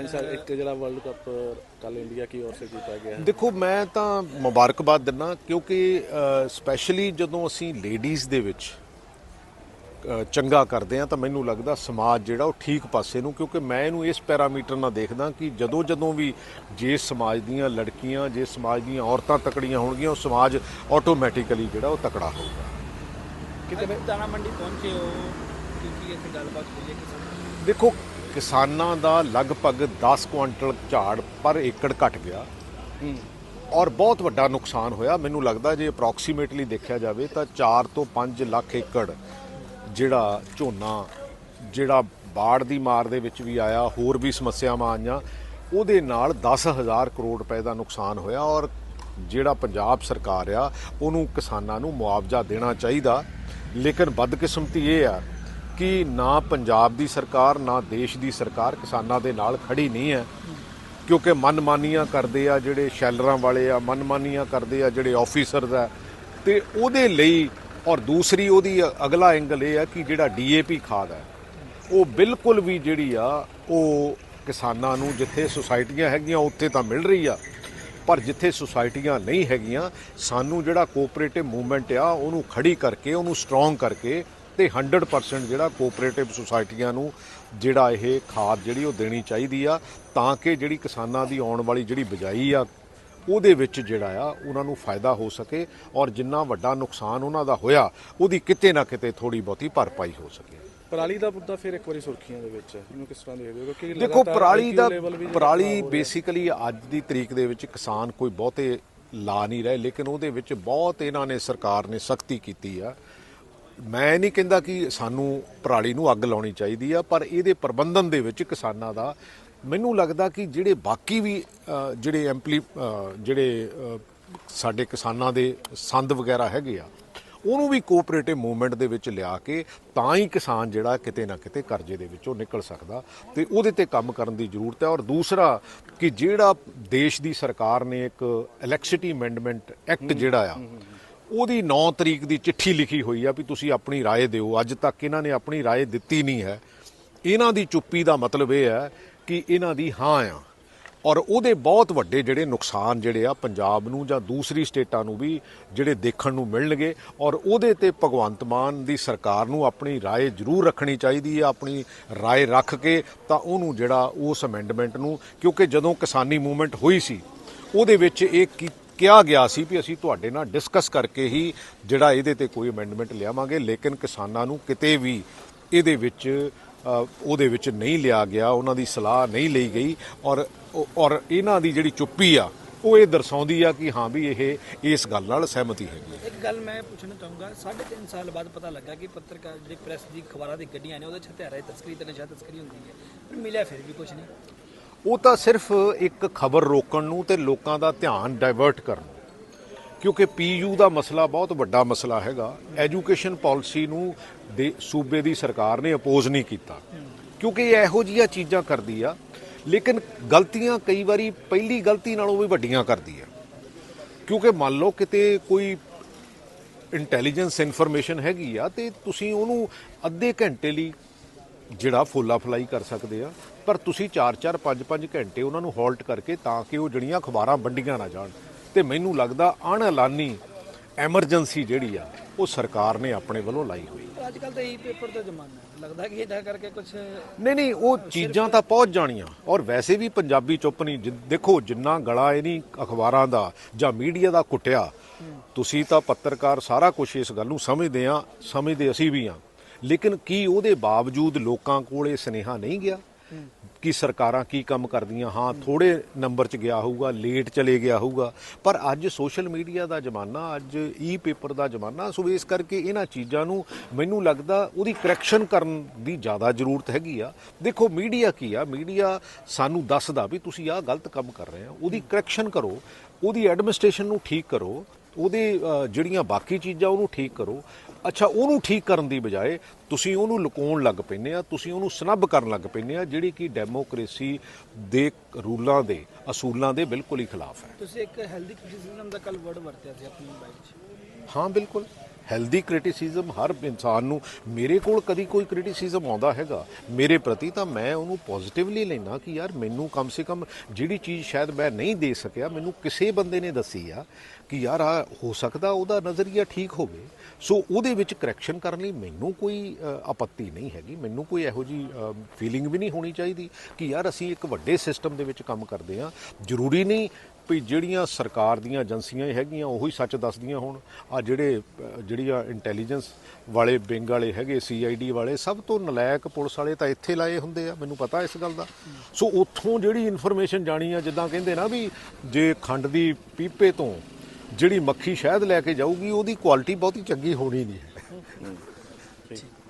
ਹਾਂਜੀ ਸਰ ਇੱਕ ਜਿਹੜਾ ਵਰਲਡ ਕੱਪ ਕੱਲ ਇੰਡੀਆ ਕੀ ਔਰ ਸੇ ਕੀਤਾ ਗਿਆ? ਹੈ ਦੇਖੋ ਮੈਂ ਤਾਂ ਮੁਬਾਰਕਬਾਦ ਦਿੰਨਾ ਕਿਉਂਕਿ ਸਪੈਸ਼ਲੀ ਜਦੋਂ ਅਸੀਂ ਲੇਡੀਜ਼ ਦੇ ਵਿੱਚ ਚੰਗਾ ਕਰਦੇ ਆ ਤਾਂ ਮੈਨੂੰ ਲੱਗਦਾ ਸਮਾਜ ਜਿਹੜਾ ਉਹ ਠੀਕ ਪਾਸੇ ਨੂੰ ਕਿਉਂਕਿ ਮੈਂ ਇਹਨੂੰ ਇਸ ਪੈਰਾਮੀਟਰ ਨਾਲ ਦੇਖਦਾ ਕਿ ਜਦੋਂ ਜਦੋਂ ਵੀ ਜੇ ਸਮਾਜ ਦੀਆਂ ਲੜਕੀਆਂ ਜੇ ਸਮਾਜ ਦੀਆਂ ਔਰਤਾਂ ਤਕੜੀਆਂ ਹੋਣਗੀਆਂ ਉਹ ਸਮਾਜ ਆਟੋਮੈਟਿਕਲੀ ਜਿਹੜਾ ਉਹ ਤਕੜਾ ਹੋਊਗਾ। ਕਿਤੇ ਦਾਣਾ ਮੰਡੀ ਪਹੁੰਚੇ ਹੋ। ਕਿਉਂਕਿ ਇੱਥੇ ਗੱਲਬਾਤ ਹੋਈ ਹੈ ਕਿ ਦੇਖੋ ਕਿਸਾਨਾਂ ਦਾ ਲਗਭਗ 10 ਕੁਆਂਟਲ ਝਾੜ ਪਰ ਏਕੜ ਘਟ ਗਿਆ। ਔਰ ਬਹੁਤ ਵੱਡਾ ਨੁਕਸਾਨ ਹੋਇਆ। ਮੈਨੂੰ ਲੱਗਦਾ ਜੇ ਅਪਰੋਕਸੀਮੇਟਲੀ ਦੇਖਿਆ ਜਾਵੇ ਤਾਂ 4 ਤੋਂ 5 ਲੱਖ ਏਕੜ ਜਿਹੜਾ ਝੋਨਾ ਜਿਹੜਾ ਬਾੜ ਦੀ ਮਾਰ ਦੇ ਵਿੱਚ ਵੀ ਆਇਆ ਹੋਰ ਵੀ ਸਮੱਸਿਆਵਾਂ ਆਈਆਂ ਉਹਦੇ ਨਾਲ 10000 ਕਰੋੜ ਰੁਪਏ ਦਾ ਨੁਕਸਾਨ ਹੋਇਆ ਔਰ ਜਿਹੜਾ ਪੰਜਾਬ ਸਰਕਾਰ ਆ ਉਹਨੂੰ ਕਿਸਾਨਾਂ ਨੂੰ ਮੁਆਵਜ਼ਾ ਦੇਣਾ ਚਾਹੀਦਾ। ਲੇਕਿਨ ਬਦਕਿਸਮਤੀ ਇਹ ਆ ਕਿ ਨਾ ਪੰਜਾਬ ਦੀ ਸਰਕਾਰ, ਨਾ ਦੇਸ਼ ਦੀ ਸਰਕਾਰ ਕਿਸਾਨਾਂ ਦੇ ਨਾਲ ਖੜੀ ਨਹੀਂ ਹੈ। ਕਿਉਂਕਿ ਮਨਮਾਨੀਆਂ ਕਰਦੇ ਆ ਜਿਹੜੇ ਸ਼ੈਲਰਾਂ ਵਾਲੇ ਆ, ਮਨਮਾਨੀਆਂ ਕਰਦੇ ਆ ਜਿਹੜੇ ਆਫੀਸਰਸ ਆ। ਤੇ ਉਹਦੇ ਲਈ ਔਰ ਦੂਸਰੀ ਉਹਦੀ ਅਗਲਾ ਐਂਗਲ ਇਹ ਆ ਕਿ ਜਿਹੜਾ ਡੀਏਪੀ ਖਾਦ ਹੈ, ਉਹ ਬਿਲਕੁਲ ਵੀ ਜਿਹੜੀ ਆ, ਉਹ ਕਿਸਾਨਾਂ ਨੂੰ ਜਿੱਥੇ ਸੁਸਾਇਟੀਆਂ ਹੈਗੀਆਂ ਉੱਥੇ ਤਾਂ ਮਿਲ ਰਹੀ ਆ। ਪਰ ਜਿੱਥੇ ਸੁਸਾਇਟੀਆਂ ਨਹੀਂ ਹੈਗੀਆਂ, ਸਾਨੂੰ ਜਿਹੜਾ ਕੋਆਪਰੇਟਿਵ ਮੂਵਮੈਂਟ ਆ, ਉਹਨੂੰ ਖੜੀ ਕਰਕੇ, ਉਹਨੂੰ ਸਟਰੋਂਗ ਕਰਕੇ ਤੇ 100% ਜਿਹੜਾ ਕੋਆਪਰੇਟਿਵ ਸੁਸਾਇਟੀਆਂ ਨੂੰ ਜਿਹੜਾ ਇਹ ਖਾਦ ਜਿਹੜੀ ਉਹ ਦੇਣੀ ਚਾਹੀਦੀ ਆ ਤਾਂ ਕਿ ਜਿਹੜੀ ਕਿਸਾਨਾਂ ਦੀ ਆਉਣ ਵਾਲੀ ਜਿਹੜੀ ਬਿਜਾਈ ਆ ਉਹਦੇ ਵਿੱਚ ਜਿਹੜਾ ਆ ਉਹਨਾਂ ਨੂੰ ਫਾਇਦਾ ਹੋ ਸਕੇ ਔਰ ਜਿੰਨਾ ਵੱਡਾ ਨੁਕਸਾਨ ਉਹਨਾਂ ਦਾ ਹੋਇਆ ਉਹਦੀ ਕਿਤੇ ਨਾ ਕਿਤੇ ਥੋੜੀ ਬਹੁਤੀ ਭਰਪਾਈ ਹੋ ਸਕੇ। ਪਰਾਲੀ ਦਾ ਮੁੱਦਾ ਫਿਰ ਇੱਕ ਵਾਰੀ ਸੁਰਖੀਆਂ ਦੇ ਵਿੱਚ ਇਹਨੂੰ ਕਿਸ ਤਰ੍ਹਾਂ ਦੇਖਦੇ ਹੋ? ਕਿਉਂਕਿ ਦੇਖੋ ਪਰਾਲੀ ਦਾ ਪਰਾਲੀ। ਬੇਸਿਕਲੀ ਅੱਜ ਦੀ ਤਰੀਕ ਦੇ ਵਿੱਚ ਕਿਸਾਨ ਕੋਈ ਬਹੁਤੇ ਲਾ ਨਹੀਂ ਰਹੇ ਲੇਕਿਨ ਉਹਦੇ ਵਿੱਚ ਬਹੁਤ ਇਹਨਾਂ ਨੇ ਸਰਕਾਰ ਨੇ ਸਖਤੀ ਕੀਤੀ ਆ। ਮੈਂ ਨਹੀਂ ਕਹਿੰਦਾ ਕਿ ਸਾਨੂੰ ਪਰਾਲੀ ਨੂੰ ਅੱਗ ਲਾਉਣੀ ਚਾਹੀਦੀ ਆ, ਪਰ ਇਹਦੇ ਪ੍ਰਬੰਧਨ ਦੇ ਵਿੱਚ ਕਿਸਾਨਾਂ ਦਾ ਮੈਨੂੰ ਲੱਗਦਾ ਕਿ ਜਿਹੜੇ ਬਾਕੀ ਵੀ ਜਿਹੜੇ ਐਮਪਲੀ ਜਿਹੜੇ ਸਾਡੇ ਕਿਸਾਨਾਂ ਦੇ ਸੰਦ ਵਗੈਰਾ ਹੈਗੇ ਆ, ਉਹਨੂੰ ਵੀ ਕੋਆਪਰੇਟਿਵ ਮੂਵਮੈਂਟ ਦੇ ਵਿੱਚ ਲਿਆ ਕੇ ਤਾਂ ਹੀ ਕਿਸਾਨ ਜਿਹੜਾ ਕਿਤੇ ਨਾ ਕਿਤੇ ਕਰਜ਼ੇ ਦੇ ਵਿੱਚੋਂ ਨਿਕਲ ਸਕਦਾ ਤੇ ਉਹਦੇ ਤੇ ਕੰਮ ਕਰਨ ਦੀ ਜ਼ਰੂਰਤ ਹੈ। ਔਰ ਦੂਸਰਾ ਕਿ ਜਿਹੜਾ ਦੇਸ਼ ਦੀ ਸਰਕਾਰ ਨੇ ਇੱਕ ਇਲੈਕਟ੍ਰਿਸਿਟੀ ਅਮੈਂਡਮੈਂਟ ਐਕਟ ਜਿਹੜਾ ਆ ਉਹਦੀ 9 ਤਰੀਕ ਦੀ ਚਿੱਠੀ ਲਿਖੀ ਹੋਈ ਆ ਵੀ ਤੁਸੀਂ ਆਪਣੀ رائے ਦਿਓ ਅੱਜ ਤੱਕ ਇਹਨਾਂ ਨੇ ਆਪਣੀ رائے ਦਿੱਤੀ ਨਹੀਂ ਹੈ ਇਹਨਾਂ ਦੀ ਚੁੱਪੀ ਦਾ ਮਤਲਬ ਇਹ ਹੈ ਕਿ ਇਹਨਾਂ ਦੀ ਹਾਂ ਆ ਔਰ ਉਹਦੇ ਬਹੁਤ ਵੱਡੇ ਜਿਹੜੇ ਨੁਕਸਾਨ ਜਿਹੜੇ ਆ ਪੰਜਾਬ ਨੂੰ ਜਾਂ ਦੂਸਰੀ ਸਟੇਟਾਂ ਨੂੰ ਵੀ ਜਿਹੜੇ ਦੇਖਣ ਨੂੰ ਮਿਲਣਗੇ ਔਰ ਉਹਦੇ ਤੇ ਭਗਵੰਤ ਮਾਨ ਦੀ ਸਰਕਾਰ ਨੂੰ ਆਪਣੀ رائے ਜ਼ਰੂਰ ਰੱਖਣੀ ਚਾਹੀਦੀ ਹੈ ਆਪਣੀ رائے ਰੱਖ ਕੇ ਤਾਂ ਉਹਨੂੰ ਜਿਹੜਾ ਉਸ ਅਮੈਂਡਮੈਂਟ ਨੂੰ ਕਿਉਂਕਿ ਜਦੋਂ ਕਿਸਾਨੀ ਮੂਵਮੈਂਟ ਹੋਈ ਸੀ ਉਹਦੇ ਵਿੱਚ ਇਹ ਕੀ ਕਿਹਾ ਗਿਆ ਸੀ ਵੀ ਅਸੀਂ ਤੁਹਾਡੇ ਨਾਲ ਡਿਸਕਸ ਕਰਕੇ ਹੀ ਜਿਹੜਾ ਇਹਦੇ ਤੇ ਕੋਈ ਅਮੈਂਡਮੈਂਟ ਲਿਆਵਾਂਗੇ, ਲੇਕਿਨ ਕਿਸਾਨਾਂ ਨੂੰ ਕਿਤੇ ਵੀ ਇਹਦੇ ਵਿੱਚ ਉਹਦੇ ਵਿੱਚ ਨਹੀਂ ਲਿਆ ਗਿਆ, ਉਹਨਾਂ ਦੀ ਸਲਾਹ ਨਹੀਂ ਲਈ ਗਈ ਔਰ ਔਰ ਇਹਨਾਂ ਦੀ ਜਿਹੜੀ ਚੁੱਪੀ ਆ, ਉਹ ਇਹ ਦਰਸਾਉਂਦੀ ਆ ਕਿ ਹਾਂ ਵੀ ਇਹ, ਇਸ ਗੱਲ ਨਾਲ ਸਹਿਮਤੀ ਹੈਗੀ ਹੈ। ਇੱਕ ਗੱਲ ਮੈਂ ਪੁੱਛਣਾ ਚਾਹੂੰਗਾ, ਸਾਢੇ ਤਿੰਨ ਸਾਲ ਬਾਅਦ ਪਤਾ ਲੱਗਾ ਕਿ ਪੱਤਰਕਾਰ ਜਿਹੜੀ ਪ੍ਰੈਸ ਦੀ ਖਬਰਾਂ ਦੀ ਗੱਡੀਆਂ ਨੇ, ਉਹਦੇ 'ਚ ਹਥਿਆਰਾਂ ਦੀ ਤਸਕਰੀ ਤੇ ਨਸ਼ਾ ਤਸਕਰੀ ਹੁੰਦੀ ਹੈ, ਪਰ ਮਿਲਿਆ ਫਿਰ ਵੀ ਕੁਝ ਨਹੀਂ। ਉਹ ਤਾਂ ਸਿਰਫ ਇੱਕ ਖਬਰ ਰੋਕਣ ਨੂੰ ਤੇ ਲੋਕਾਂ ਦਾ ਧਿਆਨ ਡਾਇਵਰਟ ਕਰਨ ਨੂੰ। ਕਿਉਂਕਿ ਪੀਯੂ ਦਾ ਮਸਲਾ ਬਹੁਤ ਵੱਡਾ ਮਸਲਾ ਹੈਗਾ। ਐਜੂਕੇਸ਼ਨ ਪਾਲਿਸੀ ਨੂੰ ਦੇ ਸੂਬੇ ਦੀ ਸਰਕਾਰ ਨੇ ਅਪੋਜ਼ ਨਹੀਂ ਕੀਤਾ। ਕਿਉਂਕਿ ਇਹ ਇਹੋ ਜਿਹੀਆਂ ਚੀਜ਼ਾਂ ਕਰਦੀ ਆ। ਲੇਕਿਨ ਗਲਤੀਆਂ ਕਈ ਵਾਰੀ ਪਹਿਲੀ ਗਲਤੀ ਨਾਲੋਂ ਵੀ ਵੱਡੀਆਂ ਕਰਦੀ ਆ। ਕਿਉਂਕਿ ਮੰਨ ਲਓ ਕਿਤੇ ਕੋਈ ਇੰਟੈਲੀਜੈਂਸ ਇਨਫੋਰਮੇਸ਼ਨ ਹੈਗੀ ਆ ਤੇ ਤੁਸੀਂ ਉਹਨੂੰ ਅੱਧੇ ਘੰਟੇ ਲਈ ਜਿਹੜਾ ਫੋਲਾ ਫਲਾਈ ਕਰ ਸਕਦੇ ਆ ਪਰ ਤੁਸੀਂ 4-4 5-5 ਘੰਟੇ ਉਹਨਾਂ ਨੂੰ ਹੋਲਟ ਕਰਕੇ ਤਾਂ ਕਿ ਉਹ ਜਿਹੜੀਆਂ ਅਖਬਾਰਾਂ ਵੰਡੀਆਂ ਨਾ ਜਾਣ। ਤੇ ਮੈਨੂੰ ਲੱਗਦਾ ਅਣਐਲਾਨੀ ਐਮਰਜੈਂਸੀ ਜਿਹੜੀ ਆ ਉਹ ਸਰਕਾਰ ਨੇ ਆਪਣੇ ਵੱਲੋਂ ਲਾਈ ਹੋਈ। ਅੱਜ ਕੱਲ ਤਾਂ ਈ ਪੇਪਰ ਦਾ ਜ਼ਮਾਨਾ ਹੈ। ਲੱਗਦਾ ਕਿ ਇਹਦਾ ਕਰਕੇ ਕੁਝ ਨਹੀਂ ਨਹੀਂ ਉਹ ਚੀਜ਼ਾਂ ਤਾਂ ਪਹੁੰਚ ਜਾਣੀਆਂ। ਔਰ ਵੈਸੇ ਵੀ ਪੰਜਾਬੀ ਚੁੱਪ ਨਹੀਂ। ਦੇਖੋ ਜਿੰਨਾ ਗਲਾ ਇਹ ਨਹੀਂ ਅਖਬਾਰਾਂ ਦਾ ਜਾਂ ਮੀਡੀਆ ਦਾ ਕੁੱਟਿਆ ਤੁਸੀਂ ਤਾਂ ਪੱਤਰਕਾਰ ਸਾਰਾ ਕੁਝ ਇਸ ਗੱਲ ਨੂੰ ਸਮਝਦੇ ਆ ਸਮਝਦੇ ਅਸੀਂ ਵੀ ਆ। ਲੇਕਿਨ ਕੀ ਉਹਦੇ ਬਾਵਜੂਦ ਲੋਕਾਂ ਕੋਲ ਇਹ ਸੁਨੇਹਾ ਨਹੀਂ ਗਿਆ ਕਿ ਸਰਕਾਰਾਂ ਕੀ ਕੰਮ ਕਰਦੀਆਂ? ਹਾਂ ਥੋੜੇ ਨੰਬਰ 'ਚ ਗਿਆ ਹੋਊਗਾ ਲੇਟ ਚਲੇ ਗਿਆ ਹੋਊਗਾ। ਪਰ ਅੱਜ ਸੋਸ਼ਲ ਮੀਡੀਆ ਦਾ ਜ਼ਮਾਨਾ ਅੱਜ ਈ ਪੇਪਰ ਦਾ ਜ਼ਮਾਨਾ ਸੋ ਇਸ ਕਰਕੇ ਇਹਨਾਂ ਚੀਜ਼ਾਂ ਨੂੰ ਮੈਨੂੰ ਲੱਗਦਾ ਉਹਦੀ ਕਰੈਕਸ਼ਨ ਕਰਨ ਦੀ ਜ਼ਿਆਦਾ ਜ਼ਰੂਰਤ ਹੈਗੀ ਆ। ਦੇਖੋ ਮੀਡੀਆ ਕੀ ਆ? ਮੀਡੀਆ ਸਾਨੂੰ ਦੱਸਦਾ ਵੀ ਤੁਸੀਂ ਆਹ ਗਲਤ ਕੰਮ ਕਰ ਰਹੇ ਹੋ। ਉਹਦੀ ਕਰੈਕਸ਼ਨ ਕਰੋ ਉਹਦੀ ਐਡਮਿਨਿਸਟ੍ਰੇਸ਼ਨ ਨੂੰ ਠੀਕ ਕਰੋ। ਉਹਦੇ ਜਿਹੜੀਆਂ ਬਾਕੀ ਚੀਜ਼ਾਂ ਉਹਨੂੰ ਠੀਕ ਕਰੋ। ਅੱਛਾ ਉਹਨੂੰ ਠੀਕ ਕਰਨ ਦੀ ਬਜਾਏ ਤੁਸੀਂ ਉਹਨੂੰ ਲੁਕਾਉਣ ਲੱਗ ਪੈਂਦੇ ਆ ਤੁਸੀਂ ਉਹਨੂੰ ਸਨੱਬ ਕਰਨ ਲੱਗ ਪੈਂਦੇ ਆ ਜਿਹੜੀ ਕਿ ਡੈਮੋਕ੍ਰੇਸੀ ਦੇ ਰੂਲਾਂ ਦੇ ਅਸੂਲਾਂ ਦੇ ਬਿਲਕੁਲ ਹੀ ਖਿਲਾਫ ਹੈ। ਤੁਸੀਂ ਇੱਕ ਹੈਲਦੀ ਕ੍ਰਿਟਿਸਿਜ਼ਮ ਦਾ ਕੱਲ ਵਰਡ ਵਰਤਿਆ ਸੀ ਆਪਣੀ ਬਾਈਟ 'ਚ। ਹਾਂ ਬਿਲਕੁਲ। ਹੈਲਦੀ ਕ੍ਰਿਟਿਸਿਜ਼ਮ ਹਰ ਇਨਸਾਨ ਨੂੰ, ਮੇਰੇ ਕੋਲ ਕਦੀ ਕੋਈ ਕ੍ਰਿਟਿਸਿਜ਼ਮ ਆਉਂਦਾ ਹੈਗਾ। ਮੇਰੇ ਪ੍ਰਤੀ ਤਾਂ ਮੈਂ ਉਹਨੂੰ ਪੋਜ਼ਿਟਿਵਲੀ ਲੈਣਾ ਕਿ ਯਾਰ ਮੈਨੂੰ ਕਮ ਸੇ ਕਮ ਜਿਹੜੀ ਚੀਜ਼ ਸ਼ਾਇਦ ਮੈਂ ਨਹੀਂ ਦੇ ਸਕਿਆ, ਮੈਨੂੰ ਕਿਸੇ ਬੰਦੇ ਨੇ ਦੱਸੀ ਆ ਕਿ ਯਾਰ ਆ ਹੋ ਸਕਦਾ ਉਹਦਾ ਨਜ਼ਰੀਆ ਠੀਕ ਹੋਵੇ। ਸੋ ਉਹਦੇ ਵਿੱਚ ਕਰੈਕਸ਼ਨ ਕਰਨ ਲਈ ਮੈਨੂੰ ਕੋਈ ਆਪੱਤੀ ਨਹੀਂ ਹੈਗੀ। ਮੈਨੂੰ ਕੋਈ ਇਹੋ ਜੀ ਫੀਲਿੰਗ ਵੀ ਨਹੀਂ ਹੋਣੀ ਚਾਹੀਦੀ ਕਿ ਯਾਰ ਅਸੀਂ ਇੱਕ ਵੱਡੇ ਸਿਸਟਮ ਦੇ ਵਿੱਚ ਕੰਮ ਕਰਦੇ ਹਾਂ। ਜ਼ਰੂਰੀ ਨਹੀਂ ਵੀ ਜਿਹੜੀਆਂ ਸਰਕਾਰ ਦੀਆਂ ਏਜੰਸੀਆਂ ਹੈਗੀਆਂ, ਉਹੀ ਸੱਚ ਦੱਸਦੀਆਂ ਹੋਣ। ਆ ਜਿਹੜੇ ਜਿਹੜੀਆਂ ਇੰਟੈਲੀਜੈਂਸ ਵਾਲੇ ਵਿੰਗ ਵਾਲੇ ਹੈਗੇ ਸੀਆਈਡੀ ਵਾਲੇ, ਸਭ ਤੋਂ ਨਲਾਇਕ ਪੁਲਿਸ ਵਾਲੇ ਤਾਂ ਇੱਥੇ ਲਾਏ ਹੁੰਦੇ ਆ, ਮੈਨੂੰ ਪਤਾ ਇਸ ਗੱਲ ਦਾ। ਸੋ ਉੱਥੋਂ ਜਿਹੜੀ ਇਨਫੋਰਮੇਸ਼ਨ ਜਾਣੀ ਆ, ਜਿੱਦਾਂ ਕਹਿੰਦੇ ਨਾ ਵੀ ਜੇ ਖੰਡ ਦੀ ਪੀਪੇ ਤੋਂ ਜਿਹੜੀ ਮੱਖੀ ਸ਼ਹਿਦ ਲੈ ਕੇ ਜਾਊਗੀ, ਉਹਦੀ ਕੁਆਲਿਟੀ ਬਹੁਤੀ ਚੰਗੀ ਹੋਣੀ ਨਹੀਂ ਹੈ।